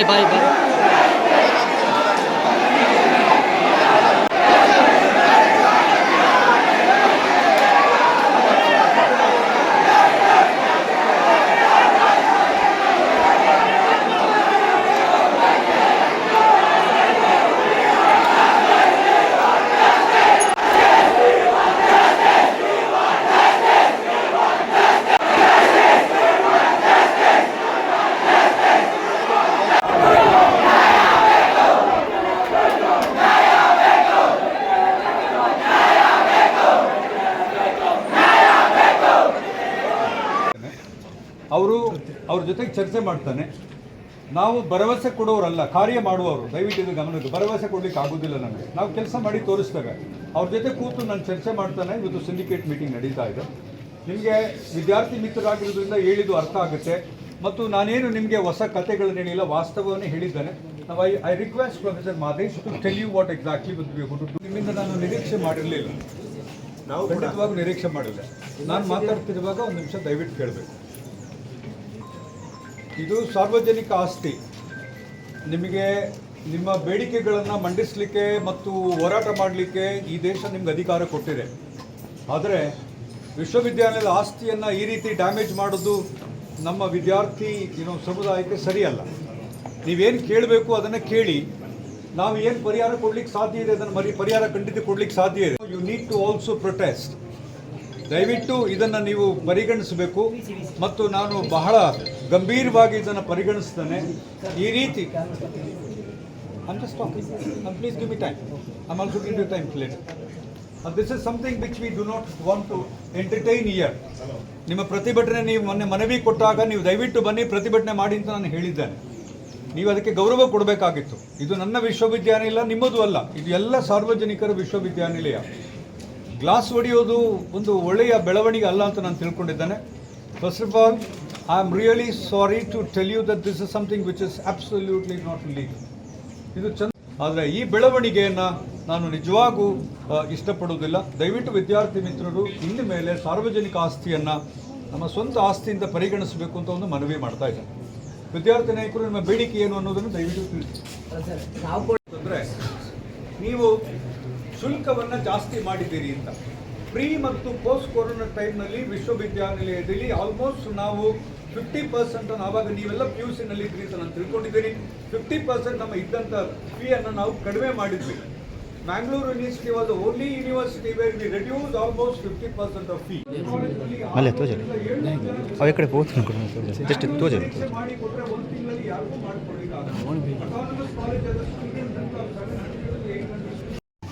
一般一般 ಅವರು ಅವ್ರ ಜೊತೆಗೆ ಚರ್ಚೆ ಮಾಡ್ತಾನೆ. ನಾವು ಭರವಸೆ ಕೊಡೋರಲ್ಲ ಕಾರ್ಯ ಮಾಡುವವರು. ದಯವಿಟ್ಟು ಇದು ಗಮನಕ್ಕೆ ಭರವಸೆ ಕೊಡ್ಲಿಕ್ಕೆ ಆಗೋದಿಲ್ಲ ನನಗೆ ನಾವು ಕೆಲಸ ಮಾಡಿ ತೋರಿಸ್ತೇವೆ ಅವ್ರ ಜೊತೆ ಕೂತು ನಾನು ಚರ್ಚೆ ಮಾಡ್ತಾನೆ. ಇವತ್ತು ಸಿಂಡಿಕೇಟ್ ಮೀಟಿಂಗ್ ನಡೀತಾ ಇದೆ. ನಿಮಗೆ ವಿದ್ಯಾರ್ಥಿ ಮಿತ್ರರಾಗಿರೋದ್ರಿಂದ ಹೇಳಿದ್ದು ಅರ್ಥ ಆಗುತ್ತೆ. ಮತ್ತು ನಾನೇನು ನಿಮಗೆ ಹೊಸ ಕಥೆಗಳನ್ನು ಹೇಳಿಲ್ಲ ವಾಸ್ತವವನ್ನು ಹೇಳಿದ್ದೇನೆ. ನಾವು I I request professor Madesh to tell you what exactly ನಿಮ್ಮಿಂದ ನಾನು ನಿರೀಕ್ಷೆ ಮಾಡಿರಲಿಲ್ಲ. ನಾವು ಖಂಡಿತವಾಗೂ ನಿರೀಕ್ಷೆ ಮಾಡಿಲ್ಲ. ನಾನು ಮಾತಾಡ್ತಿರುವಾಗ ಒಂದು ನಿಮಿಷ ದಯವಿಟ್ಟು ಕೇಳಬೇಕು. ಇದು ಸಾರ್ವಜನಿಕ ಆಸ್ತಿ. ನಿಮಗೆ ನಿಮ್ಮ ಬೇಡಿಕೆಗಳನ್ನು ಮಂಡಿಸಲಿಕ್ಕೆ ಮತ್ತು ಹೋರಾಟ ಮಾಡಲಿಕ್ಕೆ ಈ ದೇಶ ನಿಮ್ಗೆ ಅಧಿಕಾರ ಕೊಟ್ಟಿದೆ. ಆದರೆ ವಿಶ್ವವಿದ್ಯಾಲಯದ ಆಸ್ತಿಯನ್ನು ಈ ರೀತಿ ಡ್ಯಾಮೇಜ್ ಮಾಡೋದು ನಮ್ಮ ವಿದ್ಯಾರ್ಥಿ ಏನೋ ಸಮುದಾಯಕ್ಕೆ ಸರಿಯಲ್ಲ. ನೀವೇನು ಕೇಳಬೇಕು ಅದನ್ನು ಕೇಳಿ, ನಾವು ಏನು ಪರಿಹಾರ ಕೊಡ್ಲಿಕ್ಕೆ ಸಾಧ್ಯ ಇದೆ ಅದನ್ನು ಮರಿ, ಪರಿಹಾರ ಖಂಡಿತ ಕೊಡ್ಲಿಕ್ಕೆ ಸಾಧ್ಯ ಇದೆ. You need to also protest ದಯವಿಟ್ಟು ಇದನ್ನು ನೀವು ಪರಿಗಣಿಸಬೇಕು. ಮತ್ತು ನಾನು ಬಹಳ ಗಂಭೀರವಾಗಿ ಇದನ್ನು ಪರಿಗಣಿಸ್ತಾನೆ ಈ ರೀತಿ I'm just talking. And please give me time. I'm also giving you time later. And this is something which we do. ನಿಮ್ಮ ಪ್ರತಿಭಟನೆ ನೀವು ಮೊನ್ನೆ ಮನವಿ ಕೊಟ್ಟಾಗ ನೀವು ದಯವಿಟ್ಟು ಬನ್ನಿ, ಪ್ರತಿಭಟನೆ ಮಾಡಿ ಅಂತ ನಾನು ಹೇಳಿದ್ದೇನೆ ನೀವು ಅದಕ್ಕೆ ಗೌರವ ಕೊಡಬೇಕಾಗಿತ್ತು ಇದು ನನ್ನ ವಿಶ್ವವಿದ್ಯಾನಿಲಯ ನಿಮ್ಮದು ಅಲ್ಲ ಇದು ಎಲ್ಲ ಸಾರ್ವಜನಿಕರ ವಿಶ್ವವಿದ್ಯಾನಿಲಯ ಗ್ಲಾಸ್ ಹೊಡೆಯೋದು ಒಂದು ಒಳ್ಳೆಯ ಬೆಳವಣಿಗೆ ಅಲ್ಲ ಅಂತ ನಾನು ತಿಳ್ಕೊಂಡಿದ್ದೇನೆ first of all I am really sorry to tell you that this is something which is absolutely not legal ಇದು ಚಂದ ಆದರೆ ಈ ಬೆಳವಣಿಗೆಯನ್ನು ನಾನು ನಿಜವಾಗೂ ಇಷ್ಟಪಡುವುದಿಲ್ಲ. ದಯವಿಟ್ಟು ವಿದ್ಯಾರ್ಥಿ ಮಿತ್ರರು, ಇನ್ನು ಮೇಲೆ ಸಾರ್ವಜನಿಕ ಆಸ್ತಿಯನ್ನು ನಮ್ಮ ಸ್ವಂತ ಆಸ್ತಿಯಿಂದ ಪರಿಗಣಿಸಬೇಕು ಅಂತ ಒಂದು ಮನವಿ ಮಾಡ್ತಾ ಇದ್ದಾರೆ. ವಿದ್ಯಾರ್ಥಿ ನಾಯಕರು, ನಿಮ್ಮ ಬೇಡಿಕೆ ಏನು ಅನ್ನೋದನ್ನು ದಯವಿಟ್ಟು ತಿಳಿಸಿ. ಅಂದರೆ ನೀವು ಶುಲ್ಕವನ್ನು ಜಾಸ್ತಿ ಮಾಡಿದ್ದೀರಿ ಅಂತ. ಪ್ರೀ ಮತ್ತು ಪೋಸ್ಟ್ ಕೊರೋನಾ ಟೈಮ್ನಲ್ಲಿ ವಿಶ್ವವಿದ್ಯಾನಿಲಯದಲ್ಲಿ ಆಲ್ಮೋಸ್ಟ್ ನಾವು ಫಿಫ್ಟಿ ಪರ್ಸೆಂಟ್ ಆವಾಗ ನೀವೆಲ್ಲ ಪಿ ಯು ಸಿನಲ್ಲಿ ಇದ್ರಿ ಅಂತ ನಾನು ತಿಳ್ಕೊಂಡಿದ್ದೀನಿ. ಫಿಫ್ಟಿ ಪರ್ಸೆಂಟ್ ನಮ್ಮ ಇದ್ದಂಥ ಫೀಯನ್ನು ನಾವು ಕಡಿಮೆ ಮಾಡಿದ್ವಿ. Mangalore university was only university where we reduce almost fifty percent of fee ಅಲ್ಲೇ ತೋಜಲಿ ಅವ ಈ ಕಡೆ ಹೋಗ್ತೀನಿ ಜಸ್ಟ್ ತೋಜಲಿ ಮಾಡಿ ಕೊಟ್ಟರೆ ಒಂದು ತಿಂಗಳಲ್ಲಿ ಯಾರಿಗೂ ಮಾಡ್ಕೊಳ್ಳಿಕ್ಕಾಗಲ್ಲ ಆಟೋನಮಸ್ ಕಾಲೇಜ್ a ಅಂತ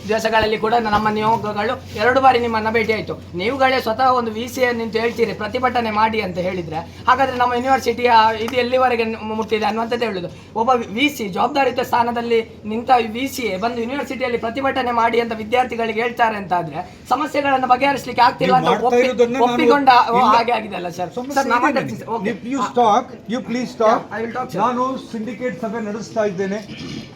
ದಿವಸಗಳಲ್ಲಿ ಕೂಡ ನಮ್ಮ ನಿಯೋಗಗಳು ಎರಡು ಬಾರಿ ನಿಮ್ಮನ್ನ ಭೇಟಿ ಆಯಿತು. ನೀವುಗಳೇ ಸ್ವತಃ ಒಂದು ವಿ ಸಿ ನಿಂತು ಹೇಳ್ತೀರಿ ಪ್ರತಿಭಟನೆ ಮಾಡಿ ಅಂತ ಹೇಳಿದ್ರೆ. ಹಾಗಾದ್ರೆ ನಮ್ಮ ಯೂನಿವರ್ಸಿಟಿಯ ಇದು ಎಲ್ಲಿವರೆಗೆ ಮುಟ್ಟಿದೆ ಅನ್ನುವಂಥದ್ದು ಹೇಳುದು. ಒಬ್ಬ ವಿ ಸಿ ಜವಾಬ್ದಾರಿತ ಸ್ಥಾನದಲ್ಲಿ ನಿಂತ ವಿ ಸಿ ಬಂದು ಯೂನಿವರ್ಸಿಟಿಯಲ್ಲಿ ಪ್ರತಿಭಟನೆ ಮಾಡಿ ಅಂತ ವಿದ್ಯಾರ್ಥಿಗಳಿಗೆ ಹೇಳ್ತಾರೆ ಅಂತ ಆದ್ರೆ ಸಮಸ್ಯೆಗಳನ್ನು ಬಗೆಹರಿಸಲಿಕ್ಕೆ ಆಗ್ತಿಲ್ಲ ಅಂತ ಒಪ್ಪಿಕೊಂಡ ಹಾಗೆ ಆಗಿದೆ ಅಲ್ಲ ಸರ್ ನಾನು ಸಿಂಡಿಕೇಟ್ ಸಭೆ ನಡೆಸ್ತಾ ಇದ್ದೇನೆ.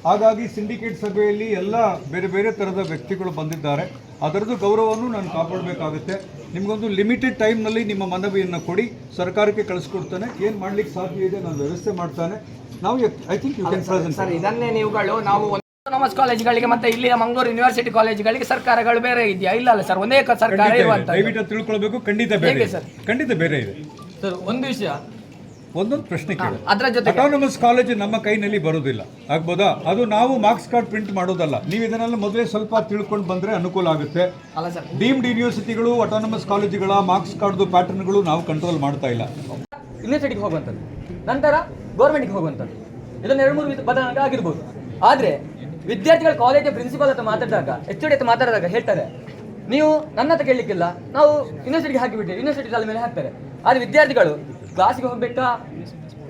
ಹಾಗಾಗಿ ಸಿಂಡಿಕೇಟ್ ಸಭೆಯಲ್ಲಿ ಎಲ್ಲ ಬೇರೆ ಬೇರೆ ಥರದ ವ್ಯಕ್ತಿಗಳು ಬಂದಿದ್ದಾರೆ. ಅದರದ್ದು ಗೌರವವನ್ನು ನಾನು ಕಾಪಾಡಬೇಕಾಗುತ್ತೆ. ನಿಮಗೊಂದು ಲಿಮಿಟೆಡ್ ಟೈಮ್ನಲ್ಲಿ ನಿಮ್ಮ ಮನವಿಯನ್ನು ಕೊಡಿ. ಸರ್ಕಾರಕ್ಕೆ ಕಳಿಸ್ಕೊಡ್ತಾನೆ. ಏನು ಮಾಡಲಿಕ್ಕೆ ಸಾಧ್ಯ ಇದೆ ನಾನು ವ್ಯವಸ್ಥೆ ಮಾಡ್ತಾನೆ. ನಾವು I think you can present sir ಇದನ್ನೇ ನೀವುಗಳು ನಾವು ಆಟೋನಮಸ್ ಕಾಲೇಜುಗಳಿಗೆ ಮತ್ತೆ ಇಲ್ಲಿಯ ಮಂಗಳೂರು ಯೂನಿವರ್ಸಿಟಿ ಕಾಲೇಜುಗಳಿಗೆ ಸರ್ಕಾರಗಳು ಬೇರೆ ಇದೆಯಾ? ಇಲ್ಲ ಅಲ್ಲ ಸರ್ ಒಂದೇ ಸರ್ಕಾರ ಇರುವಂತ ದಯವಿಟ್ಟು ತಿಳ್ಕೊಳ್ಬೇಕು. ಖಂಡಿತ ಬೇರೆ ಇದೆ. ಸರ್? ಖಂಡಿತ ಬೇರೆ ಇದೆ. ಸರ್ ಒಂದು ವಿಷಯ. ಒಂದೊಂದು ಪ್ರಶ್ನೆ ಕೇಳಿ. ಅದರ ಜೊತೆಗೆ. ಅಟಾನಮಸ್ ಕಾಲೇಜ್ ನಮ್ಮ ಕೈನಲ್ಲಿ ಬರೋದಿಲ್ಲ ಆಗ್ಬೋದಾ? ಅದು ನಾವು ಮಾರ್ಕ್ಸ್ ಕಾರ್ಡ್ ಪ್ರಿಂಟ್ ಮಾಡೋದಲ್ಲ. ನೀವು ಇದನ್ನೆಲ್ಲ ಮೊದಲೇ ಸ್ವಲ್ಪ ತಿಳ್ಕೊಂಡು ಬಂದ್ರೆ ಅನುಕೂಲ ಆಗುತ್ತೆ. ಅಲ್ಲ ಸರ್. ಡೀಮ್ಡ್ ಯೂನಿವರ್ಸಿಟಿಗಳು ಅಟಾನಮಸ್ ಕಾಲೇಜುಗಳ ಮಾರ್ಕ್ಸ್ ಕಾರ್ಡ್ದು ಪ್ಯಾಟರ್ನ್ಗಳು ನಾವು ಕಂಟ್ರೋಲ್ ಮಾಡ್ತಾ ಇಲ್ಲ. ಯೂನಿವರ್ಸಿಟಿಗೆ ಹೋಗುವಂಥದ್ದು. ನಂತರ ಗೌರ್ಮೆಂಟ್ಗೆ ಹೋಗುವಂಥದ್ದು. ಇದನ್ನು ಎರಡು ಮೂರು ವಿಧ- ಬದಲಾವಣೆ ಆಗಿರ್ಬೋದು. ಆದರೆ ವಿದ್ಯಾರ್ಥಿಗಳ ಕಾಲೇಜ್ ಪ್ರಿನ್ಸಿಪಾಲ್ ಹತ್ರ ಮಾತಾಡಿದಾಗ ಎಚ್ ಡಿ ಹತ್ರ ಮಾತಾಡಿದಾಗ ಹೇಳ್ತಾರೆ ನೀವು ನನ್ನ ಹತ್ರ ಕೇಳಲಿಕ್ಕಿಲ್ಲ. ನಾವು ಯೂನಿವರ್ಸಿಟಿಗೆ ಹಾಕಿಬಿಟ್ಟೆ ಯೂನಿವರ್ಸಿಟಿ ಮೇಲೆ ಹಾಕ್ತಾರೆ. ಆದರೆ ವಿದ್ಯಾರ್ಥಿಗಳು ಕ್ಲಾಸಿಗೆ ಹೋಗ್ಬೇಕಾ?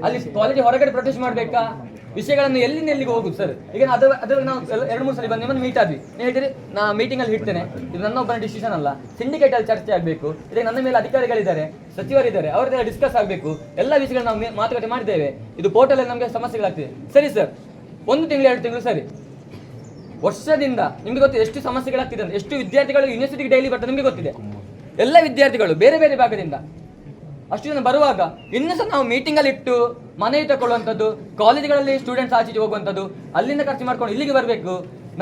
ಅಲ್ಲಿ ಕಾಲೇಜ್ ಹೊರಗಡೆ ಪ್ರೊಟೆಸ್ಟ್ ಮಾಡಬೇಕಾ? ವಿಷಯಗಳನ್ನು ಎಲ್ಲಿಂದ ಎಲ್ಲಿಗೆ ಹೋಗುದು ಸರ್ ಈಗ ಅದ್ರ ನಾವು ಎರಡು ಮೂರು ಸಲ ಬಂದು ನಿಮ್ಮನ್ನು ಮೀಟ್ ಆದ್ವಿ. ನೀವು ಹೇಳ್ತೀರಿ, ನಾ ಮೀಟಿಂಗ್ ಅಲ್ಲಿ ಇಡ್ತೇನೆ ಇದು ನನ್ನ ಒಬ್ಬನ ಡಿಸಿಷನ್ ಅಲ್ಲ. ಸಿಂಡಿಕೇಟ್ ಅಲ್ಲಿ ಚರ್ಚೆ ಆಗಬೇಕು. ಇದಕ್ಕೆ ನನ್ನ ಮೇಲೆ ಅಧಿಕಾರಿಗಳಿದ್ದಾರೆ, ಸಚಿವರಿದ್ದಾರೆ ಅವರ ಡಿಸ್ಕಸ್ ಆಗಬೇಕು. ಎಲ್ಲ ವಿಷಯಗಳನ್ನ ನಾವು ಮಾತುಕತೆ ಮಾಡಿದ್ದೇವೆ. ಇದು ಪೋರ್ಟಲ್ ನಮಗೆ ಸಮಸ್ಯೆಗಳಾಗ್ತಿದೆ ಸರಿ ಸರ್ ಒಂದು ತಿಂಗಳು, ಎರಡು ತಿಂಗಳು ಸರಿ. ವರ್ಷದಿಂದ ನಿಮ್ಗೆ ಗೊತ್ತಿದೆ ಎಷ್ಟು ಸಮಸ್ಯೆಗಳಾಗ್ತಿದೆ ಎಷ್ಟು ವಿದ್ಯಾರ್ಥಿಗಳು ಯೂನಿವರ್ಸಿಟಿಗೆ ಡೈಲಿ ಬರ್ತಾರೆ ನಿಮಗೆ ಗೊತ್ತಿದೆ. ಎಲ್ಲ ವಿದ್ಯಾರ್ಥಿಗಳು ಬೇರೆ ಬೇರೆ ಭಾಗದಿಂದ. ಅಷ್ಟು ಜನ ಬರುವಾಗ ಇನ್ನು ಸಹ ನಾವು ಮೀಟಿಂಗಲ್ಲಿ ಇಟ್ಟು ಮನೆ ತಗೊಳ್ಳುವಂಥದ್ದು ಕಾಲೇಜುಗಳಲ್ಲಿ ಸ್ಟೂಡೆಂಟ್ಸ್ ಆಚೆಗೆ ಹೋಗುವಂಥದ್ದು, ಅಲ್ಲಿಂದ ಖರ್ಚು ಮಾಡ್ಕೊಂಡು ಇಲ್ಲಿಗೆ ಬರಬೇಕು.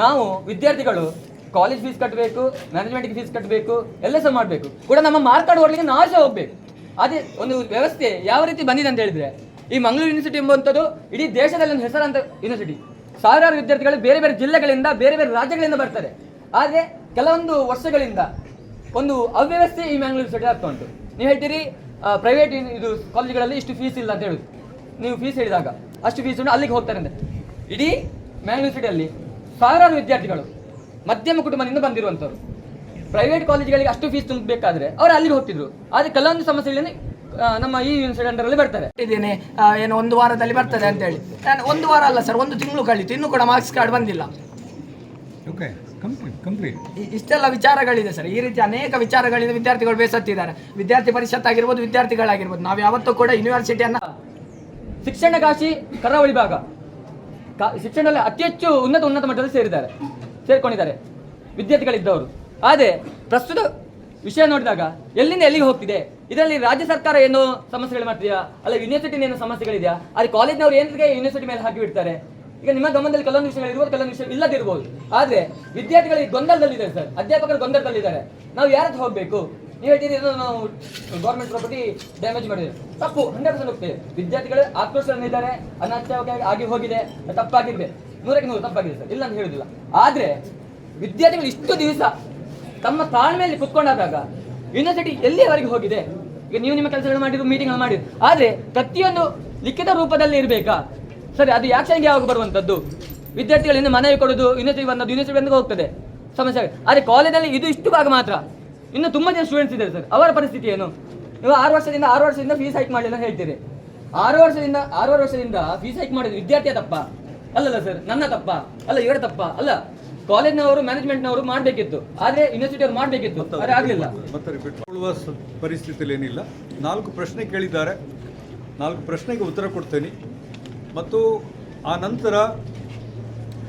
ನಾವು ವಿದ್ಯಾರ್ಥಿಗಳು ಕಾಲೇಜ್ ಫೀಸ್ ಕಟ್ಟಬೇಕು ಮ್ಯಾನೇಜ್ಮೆಂಟ್ಗೆ ಫೀಸ್ ಕಟ್ಟಬೇಕು ಎಲ್ಲ ಸಹ ಮಾಡಬೇಕು. ಕೂಡ ನಮ್ಮ ಮಾರ್ಕ್ ಕಾರ್ಡ್ ಓಡಲಿಕ್ಕೆ ನಾವು ಸಹ ಹೋಗಬೇಕು. ಅದೇ ಒಂದು ವ್ಯವಸ್ಥೆ ಯಾವ ರೀತಿ ಬಂದಿದೆ ಅಂತ ಹೇಳಿದ್ರೆ, ಈ ಮಂಗಳೂರು ಯೂನಿವರ್ಸಿಟಿ ಎಂಬುವಂಥದ್ದು ಇಡೀ ದೇಶದಲ್ಲಿ ಒಂದು ಹೆಸರಾಂತ ಯೂನಿವರ್ಸಿಟಿ ಸಾವಿರಾರು ವಿದ್ಯಾರ್ಥಿಗಳು ಬೇರೆ ಬೇರೆ ಜಿಲ್ಲೆಗಳಿಂದ, ಬೇರೆ ಬೇರೆ ರಾಜ್ಯಗಳಿಂದ ಬರ್ತಾರೆ. ಆದರೆ ಕೆಲವೊಂದು ವರ್ಷಗಳಿಂದ ಒಂದು ಅವ್ಯವಸ್ಥೆ ಈ ಮ್ಯಾಂಗ್ಳೂರು ಸಿಟಿ ಆಗ್ತಾ ಉಂಟು. ನೀವು ಹೇಳ್ತೀರಿ ಪ್ರೈವೇಟ್ ಇದು ಕಾಲೇಜುಗಳಲ್ಲಿ ಇಷ್ಟು ಫೀಸ್ ಇಲ್ಲ ಅಂತ ಹೇಳುದು. ನೀವು ಫೀಸ್ ಹೇಳಿದಾಗ ಅಷ್ಟು ಫೀಸ್ ಉಂಟು ಅಲ್ಲಿಗೆ ಹೋಗ್ತಾರೆ ಅಂತ ಇಡೀ ಯೂನಿವರ್ಸಿಟಿಯಲ್ಲಿ ಸಾವಿರಾರು ವಿದ್ಯಾರ್ಥಿಗಳು ಮಧ್ಯಮ ಕುಟುಂಬದಿಂದ ಬಂದಿರುವಂಥವ್ರು. ಪ್ರೈವೇಟ್ ಕಾಲೇಜುಗಳಿಗೆ ಅಷ್ಟು ಫೀಸ್ ತುಂಬಬೇಕಾದ್ರೆ ಅವರು ಅಲ್ಲಿಗೆ ಹೋಗ್ತಿದ್ರು. ಆದರೆ ಕೆಲವೊಂದು ಸಮಸ್ಯೆ ಆ, ನಮ್ಮ ಈ ಯೂನಿವರ್ಸಿಟಿ ಅಂಡರಲ್ಲಿ ಬರ್ತಾರೆ. ಇದ್ದೇನೆ ಏನು ಒಂದು ವಾರದಲ್ಲಿ ಬರ್ತದೆ ಅಂತ ಹೇಳಿ. ನಾನು ಒಂದು ವಾರ ಅಲ್ಲ ಸರ್ ಒಂದು ತಿಂಗಳು ಕಳೀತು. ಇನ್ನೂ ಕೂಡ ಮಾರ್ಕ್ಸ್ ಕಾರ್ಡ್ ಬಂದಿಲ್ಲ. ಓಕೆ ಇಷ್ಟೆಲ್ಲ ವಿಚಾರಗಳಿದೆ ಸರ್. ಈ ರೀತಿ ಅನೇಕ ವಿಚಾರಗಳಿಂದ ವಿದ್ಯಾರ್ಥಿಗಳು ಬೇಸತ್ತಿದ್ದಾರೆ. ವಿದ್ಯಾರ್ಥಿ ಪರಿಷತ್ ಆಗಿರ್ಬೋದು ವಿದ್ಯಾರ್ಥಿಗಳಾಗಿರ್ಬೋದು. ನಾವು ಯಾವತ್ತೂ ಕೂಡ ಯೂನಿವರ್ಸಿಟಿಯನ್ನ ಶಿಕ್ಷಣ ಕಾಶಿ ಕರಾವಳಿ ಭಾಗ. ಕಾ- ಶಿಕ್ಷಣದಲ್ಲಿ ಅತಿ ಹೆಚ್ಚು ಉನ್ನತ ಉನ್ನತ ಮಟ್ಟದಲ್ಲಿ ಸೇರಿದ್ದಾರೆ ಸೇರ್ಕೊಂಡಿದ್ದಾರೆ ವಿದ್ಯಾರ್ಥಿಗಳಿದ್ದವರು. ಆದರೆ ಪ್ರಸ್ತುತ ವಿಷಯ ನೋಡಿದಾಗ ಎಲ್ಲಿಂದ ಎಲ್ಲಿಗೆ ಹೋಗ್ತಿದೆ? ಇದರಲ್ಲಿ ರಾಜ್ಯ ಸರ್ಕಾರ ಏನು ಸಮಸ್ಯೆಗಳು ಮಾಡ್ತಿದೆಯಾ? ಅಲ್ಲ ಯೂನಿವರ್ಸಿಟಿ ಏನು ಸಮಸ್ಯೆಗಳಿದೆಯಾ? ಅಲ್ಲಿ ಕಾಲೇಜ್ನವರು ಏನಿಗೆ ಯೂನಿವರ್ಸಿಟಿ ಮೇಲೆ ಹಾಕಿ ಬಿಡ್ತಾರೆ? ಈಗ ನಿಮ್ಮ ಗಮನದಲ್ಲಿ ಕೆಲವೊಂದು ವಿಷಯಗಳು ಇರ್ಬೋದು ಕೆಲವೊಂದು ವಿಷಯ ಇಲ್ಲದಿರ್ಬೋದು. ಆದರೆ ಈ ಗೊಂದಲದಲ್ಲಿದ್ದಾರೆ ಸರ್. ಅಧ್ಯಾಪಕರು ಗೊಂದಲದಲ್ಲಿದ್ದಾರೆ. ನಾವು ಯಾರ ಹತ್ರ ಹೋಗಬೇಕು? ನೀವು ಹೇಳ್ತೀರಿ ನಾವು ಗೌರ್ಮೆಂಟ್ ಪ್ರಾಪರ್ಟಿ ಡ್ಯಾಮೇಜ್ ಮಾಡಿದ್ದೇವೆ ತಪ್ಪು, ಹಂಡ್ರೆಡ್ ಪರ್ಸೆಂಟ್ ಹೋಗ್ತೇವೆ ವಿದ್ಯಾರ್ಥಿಗಳು ಆಕ್ರೋಶದಲ್ಲಿದ್ದಾರೆ ಅನಾಚಾರವಾಗಿ ಆಗಿ ಹೋಗಿದೆ, ತಪ್ಪಾಗಿದೆ. ನೂರಕ್ಕೆ ನೂರು ತಪ್ಪಾಗಿದೆ ಸರ್. ಇಲ್ಲ ಅಂತ ಹೇಳುದಿಲ್ಲ. ಆದ್ರೆ ವಿದ್ಯಾರ್ಥಿಗಳು ಇಷ್ಟು ದಿವಸ ತಮ್ಮ ತಾಳ್ಮೆಯಲ್ಲಿ ಕುತ್ಕೊಂಡಾದಾಗ ಯೂನಿವರ್ಸಿಟಿ ಎಲ್ಲಿಯವರೆಗೆ ಹೋಗಿದೆ? ಈಗ ನೀವು ನಿಮ್ಮ ಕೆಲಸಗಳು ಮಾಡಿದ್ರು ಮೀಟಿಂಗ್ ಮಾಡಿದ್ರು ಆದ್ರೆ ಪ್ರತಿಯೊಂದು ಲಿಖಿತ ರೂಪದಲ್ಲಿ ಇರಬೇಕಾ? ಸರಿ ಅದು ಯಾಕ್ಷನ್ಗೆ ಯಾವಾಗ ಬರುವಂತದ್ದು ವಿದ್ಯಾರ್ಥಿಗಳಿಂದ ಮನವಿ ಕೊಡೋದು ಯೂನಿವರ್ಸಿಟಿ ಬಂದದ್ದು ಯೂನಿವರ್ಸಿಟಿ ಬಂದ ಹೋಗ್ತದೆ. ಸಮಸ್ಯೆ ಆಗುತ್ತೆ. ಆದ್ರೆ ಕಾಲೇಜಲ್ಲಿ ಇದು ಇಷ್ಟು ಭಾಗ ಮಾತ್ರ. ಇನ್ನು ತುಂಬಾ ಜನ ಸ್ಟೂಡೆಂಟ್ಸ್ ಇದ್ದಾರೆ ಸರ್. ಅವರ ಪರಿಸ್ಥಿತಿ ಏನು? ನೀವು ಆರು ವರ್ಷದಿಂದ ಆರು ವರ್ಷದಿಂದ ಫೀಸ್ ಹೈಕ್ ಮಾಡಲಿಲ್ಲ ಅಂತ ಹೇಳ್ತೀರಿ. ಆರು ವರ್ಷದಿಂದ ಆರೂವರೆ ವರ್ಷದಿಂದ ಫೀಸ್ ಹೈಕ್ ಮಾಡಿದ್ರು ವಿದ್ಯಾರ್ಥಿಯ ತಪ್ಪ. ಅಲ್ಲಲ್ಲ ಸರ್ ನನ್ನ ತಪ್ಪ. ಅಲ್ಲ ಇವರ ತಪ್ಪ. ಅಲ್ಲ ಕಾಲೇಜ್ನವರು ಮ್ಯಾನೇಜ್ಮೆಂಟ್ನವರು ಮಾಡಬೇಕಿತ್ತು. ಆದರೆ ಯೂನಿವರ್ಸಿಟಿ ಅವರು ಮಾಡಬೇಕಿತ್ತು. ಆದ್ರೆ ಆಗಲಿಲ್ಲ. ಮತ್ತೆ ರಿಪೀಟ್ ಪರಿಸ್ಥಿತಿಯಲ್ಲಿ ಏನಿಲ್ಲ. ನಾಲ್ಕು ಪ್ರಶ್ನೆ ಕೇಳಿದ್ದಾರೆ. ನಾಲ್ಕು ಪ್ರಶ್ನೆಗೆ ಉತ್ತರ ಕೊಡ್ತೇನೆ. ಮತ್ತು ಆ ನಂತರ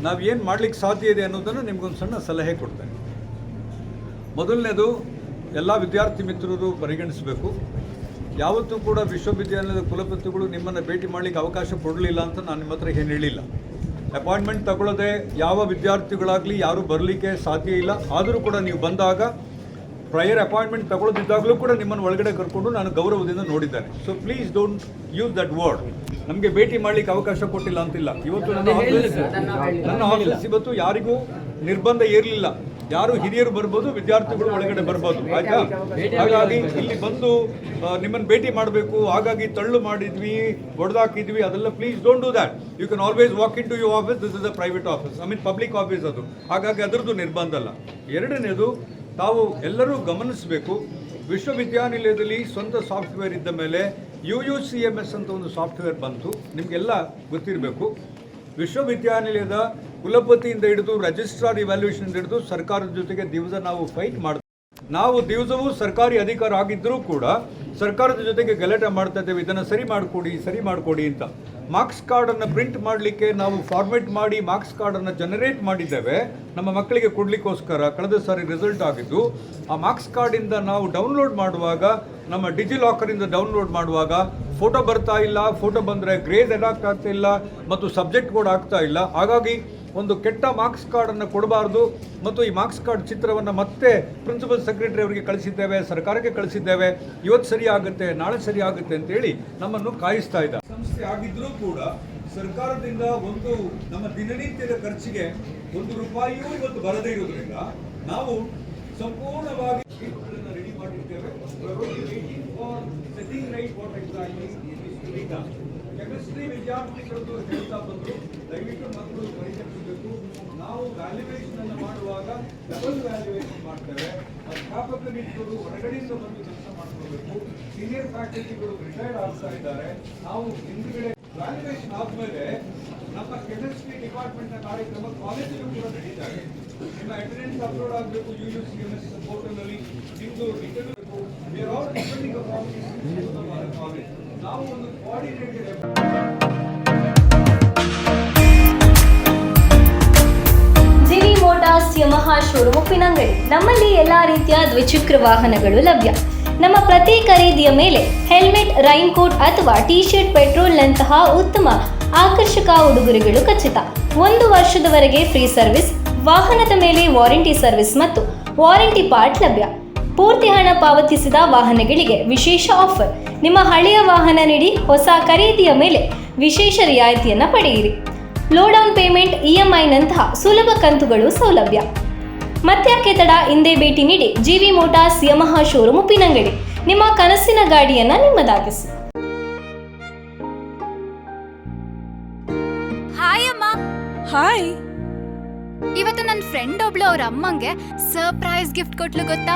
ನಾವು ಏನು ಮಾಡಲಿಕ್ಕೆ ಸಾಧ್ಯ ಇದೆ ಅನ್ನೋದನ್ನು ನಿಮಗೊಂದು ಸಣ್ಣ ಸಲಹೆ ಕೊಡ್ತೇನೆ. ಮೊದಲನೇದು ಎಲ್ಲ ವಿದ್ಯಾರ್ಥಿ ಮಿತ್ರರು ಪರಿಗಣಿಸಬೇಕು. ಯಾವತ್ತೂ ಕೂಡ ವಿಶ್ವವಿದ್ಯಾಲಯದ ಕುಲಪತಿಗಳು ನಿಮ್ಮನ್ನು ಭೇಟಿ ಮಾಡಲಿಕ್ಕೆ ಅವಕಾಶ ಕೊಡಲಿಲ್ಲ ಅಂತ ನಾನು ನಿಮ್ಮ ಹತ್ರ ಏನು ಹೇಳಿಲ್ಲ. ಅಪಾಯಿಂಟ್ಮೆಂಟ್ ತಗೊಳ್ಳೋದೆ ಯಾವ ವಿದ್ಯಾರ್ಥಿಗಳಾಗಲಿ ಯಾರೂ ಬರಲಿಕ್ಕೆ ಸಾಧ್ಯ ಇಲ್ಲ. ಆದರೂ ಕೂಡ ನೀವು ಬಂದಾಗ ಪ್ರಯರ್ ಅಪಾಯಿಂಟ್ಮೆಂಟ್ ತಗೊಳ್ಳೋದಿದ್ದಾಗಲೂ ಕೂಡ ನಿಮ್ಮನ್ನು ಒಳಗಡೆ ಕರ್ಕೊಂಡು ನಾನು ಗೌರವದಿಂದ ನೋಡಿದ್ದೇನೆ. So please don't use that word ನಮಗೆ ಭೇಟಿ ಮಾಡಲಿಕ್ಕೆ ಅವಕಾಶ ಕೊಟ್ಟಿಲ್ಲ ಅಂತಿಲ್ಲ. ಇವತ್ತು ನನ್ನ ಆಫೀಸ್ ನನ್ನ ಆಫೀಸ್ ಇವತ್ತು ಯಾರಿಗೂ ನಿರ್ಬಂಧ ಇರಲಿಲ್ಲ ಯಾರು ಹಿರಿಯರು ಬರ್ಬೋದು ವಿದ್ಯಾರ್ಥಿಗಳು ಒಳಗಡೆ ಬರ್ಬೋದು. ಆಯ್ತಾ? ಹಾಗಾಗಿ ಇಲ್ಲಿ ಬಂದು ನಿಮ್ಮನ್ನು ಭೇಟಿ ಮಾಡಬೇಕು. ಹಾಗಾಗಿ ತಳ್ಳು ಮಾಡಿದ್ವಿ ಹೊಡೆದಾಕಿದ್ವಿ ಅದೆಲ್ಲ please don't do that you can always walk in to you office this is a private office I mean public office ಅದು. ಹಾಗಾಗಿ ಅದರದ್ದು ನಿರ್ಬಂಧ ಅಲ್ಲ. ಎರಡನೇದು ತಾವು ಎಲ್ಲರೂ ಗಮನಿಸಬೇಕು. ವಿಶ್ವವಿದ್ಯಾನಿಲಯದಲ್ಲಿ ಸ್ವಂತ ಸಾಫ್ಟ್ವೇರ್ ಇದ್ದ ಮೇಲೆ U U C M S ಅಂತ ಒಂದು ಸಾಫ್ಟ್ವೇರ್ ಬಂತು. ನಿಮಗೆಲ್ಲ ಗೊತ್ತಿರಬೇಕು. ವಿಶ್ವವಿದ್ಯಾನಿಲಯದ ಕುಲಪತಿಯಿಂದ ಹಿಡಿದು ರಿಜಿಸ್ಟ್ರಾರ್ ಇವ್ಯಾಲ್ಯೂಷನ್ ಹಿಡಿದು ಸರ್ಕಾರದ ಜೊತೆಗೆ ದಿವಸ ನಾವು ಫೈಟ್ ಮಾಡ್ತೀವಿ ನಾವು ದಿವಸವೂ ಸರ್ಕಾರಿ ಅಧಿಕಾರ ಆಗಿದ್ದರೂ ಕೂಡ ಸರ್ಕಾರದ ಜೊತೆಗೆ ಗಲಾಟೆ ಮಾಡ್ತಾ ಇದ್ದೇವೆ. ಇದನ್ನು ಸರಿ ಮಾಡಿಕೊಡಿ ಸರಿ ಮಾಡಿಕೊಡಿ ಅಂತ. ಮಾರ್ಕ್ಸ್ ಕಾರ್ಡನ್ನು ಪ್ರಿಂಟ್ ಮಾಡಲಿಕ್ಕೆ ನಾವು ಫಾರ್ಮೇಟ್ ಮಾಡಿ ಮಾರ್ಕ್ಸ್ ಕಾರ್ಡನ್ನು ಜನರೇಟ್ ಮಾಡಿದ್ದೇವೆ. ನಮ್ಮ ಮಕ್ಕಳಿಗೆ ಕೊಡಲಿಕ್ಕೋಸ್ಕರ ಕಳೆದ ಸಾರಿ ರಿಸಲ್ಟ್ ಆಗಿದ್ದು, ಆ ಮಾರ್ಕ್ಸ್ ಕಾರ್ಡಿಂದ ನಾವು ಡೌನ್ಲೋಡ್ ಮಾಡುವಾಗ, ನಮ್ಮ ಡಿಜಿ ಲಾಕರಿಂದ ಡೌನ್ಲೋಡ್ ಮಾಡುವಾಗ ಫೋಟೋ ಬರ್ತಾ ಇಲ್ಲ ಫೋಟೋ ಬಂದರೆ ಗ್ರೇಡ್ ಎಡಾಕ್ಟ್ ಆಗ್ತಾ ಇಲ್ಲ, ಮತ್ತು ಸಬ್ಜೆಕ್ಟ್ ಕೂಡ ಆಗ್ತಾ ಇಲ್ಲ. ಹಾಗಾಗಿ ಒಂದು ಕೆಟ್ಟ ಮಾರ್ಕ್ಸ್ ಕಾರ್ಡನ್ನು ಕೊಡಬಾರ್ದು ಮತ್ತು ಈ ಮಾರ್ಕ್ಸ್ ಕಾರ್ಡ್ ಚಿತ್ರವನ್ನು ಮತ್ತೆ ಪ್ರಿನ್ಸಿಪಲ್ ಸೆಕ್ರೆಟರಿ ಅವರಿಗೆ ಕಳಿಸಿದ್ದೇವೆ, ಸರ್ಕಾರಕ್ಕೆ ಕಳಿಸಿದ್ದೇವೆ. ಇವತ್ತು ಸರಿ ಆಗುತ್ತೆ ನಾಳೆ ಸರಿ ಆಗುತ್ತೆ ಅಂತೇಳಿ ನಮ್ಮನ್ನು ಕಾಯಿಸ್ತಾ ಇದ್ದ ಸಂಸ್ಥೆ ಆಗಿದ್ರೂ ಕೂಡ ಸರ್ಕಾರದಿಂದ ಒಂದು ನಮ್ಮ ದಿನನಿತ್ಯದ ಖರ್ಚಿಗೆ ಒಂದು ರೂಪಾಯಿಯೂ ಇವತ್ತು ಬರದೇ ಇರೋದ್ರಿಂದ ನಾವು ಸಂಪೂರ್ಣವಾಗಿ ರೆಡಿ ಮಾಡಿರ್ತೇವೆ. ಕೆಮಿಸ್ಟ್ರಿ ವಿದ್ಯಾರ್ಥಿಗಳು ಹೇಳ್ತಾ ಬಂದರು. ದಯವಿಟ್ಟು ಮಕ್ಕಳು ಪರಿಗಣಿಸಬೇಕು ನಾವು ವ್ಯಾಲ್ಯುವೇಷನ್ ಅನ್ನು ಮಾಡುವಾಗ ಡಬಲ್ ವ್ಯಾಲ್ಯುವೇಷನ್ ಮಾಡ್ತೇವೆ. ಅಧ್ಯಾಪಕರಿಬ್ಬರು ಹೊರಗಡೆಯಿಂದ ಬಂದು ಕೆಲಸ ಮಾಡ್ಕೋಬೇಕು ಸೀನಿಯರ್ ಫ್ಯಾಕಲ್ಟಿಗಳು ರಿಟೈರ್ಡ್ ಆಗ್ತಾ ಇದ್ದಾರೆ. ನಾವು ಹಿಂದ್ಗಡೆ ವ್ಯಾಲ್ಯುವೇಷನ್ ಆದ್ಮೇಲೆ ನಮ್ಮ ಕೆಮಿಸ್ಟ್ರಿ ಡಿಪಾರ್ಟ್ಮೆಂಟ್ ಕಾರ್ಯಕ್ರಮ ಕಾಲೇಜಿಗೂ ಕೂಡ ನಡೀತಾ ಇದೆ. ನಿಮ್ಮ ಅಟೆಂಡೆನ್ಸ್ ಅಪ್ಲೋಡ್ ಆಗಬೇಕು U U C M S portal ಅಲ್ಲಿ ನಿಮ್ದು depending upon college GV motors Yamaha showroom Uppinangady ನಮ್ಮಲ್ಲಿ ಎಲ್ಲಾ ರೀತಿಯ ದ್ವಿಚಕ್ರ ವಾಹನಗಳು ಲಭ್ಯ. ನಮ್ಮ ಪ್ರತಿ ಖರೀದಿಯ ಮೇಲೆ ಹೆಲ್ಮೆಟ್ ರೈನ್ ಕೋಟ್ ಅಥವಾ ಟಿ ಶರ್ಟ್ ಪೆಟ್ರೋಲ್ನಂತಹ ಉತ್ತಮ ಆಕರ್ಷಕ ಉಡುಗೊರೆಗಳು ಖಚಿತ. ಒಂದು ವರ್ಷದವರೆಗೆ ಫ್ರೀ ಸರ್ವಿಸ್, ವಾಹನದ ಮೇಲೆ ವಾರಂಟಿ ಸರ್ವಿಸ್ ಮತ್ತು ವಾರಂಟಿ ಪಾರ್ಟ್ ಲಭ್ಯ. ಪೂರ್ತಿ ಹಣ ಪಾವತಿಸಿದ ವಾಹನಗಳಿಗೆ ವಿಶೇಷ ಆಫರ್. ನಿಮ್ಮ ಹಳೆಯ ವಾಹನ ನೀಡಿ ಹೊಸ ಖರೀದಿಯ ಮೇಲೆ ವಿಶೇಷ ರಿಯಾಯಿತಿಯನ್ನು ಪಡೆಯಿರಿ. ಲೋಡೌನ್ ಪೇಮೆಂಟ್ ಇಎಂಐನಂತಹ ಸುಲಭ ಕಂತುಗಳು ಸೌಲಭ್ಯ. ಮತ್ತ್ಯಾಕೆ ತಡ ಹಿಂದೆ ಭೇಟಿ ನೀಡಿ GV motors Yamaha showroom Uppinangady. ನಿಮ್ಮ ಕನಸಿನ ಗಾಡಿಯನ್ನ ನಿಮ್ಮದಾಗಿಸಿ. ಹಾಯ್ ಅಮ್ಮ. ಹಾಯ್ ಇವತ್ತು ನನ್ನ ಫ್ರೆಂಡ್ ಒಬ್ಳು ಅವ್ರ ಅಮ್ಮಂಗೆ ಸರ್ಪ್ರೈಸ್ ಗಿಫ್ಟ್ ಕೊಟ್ಲು ಗೊತ್ತಾ?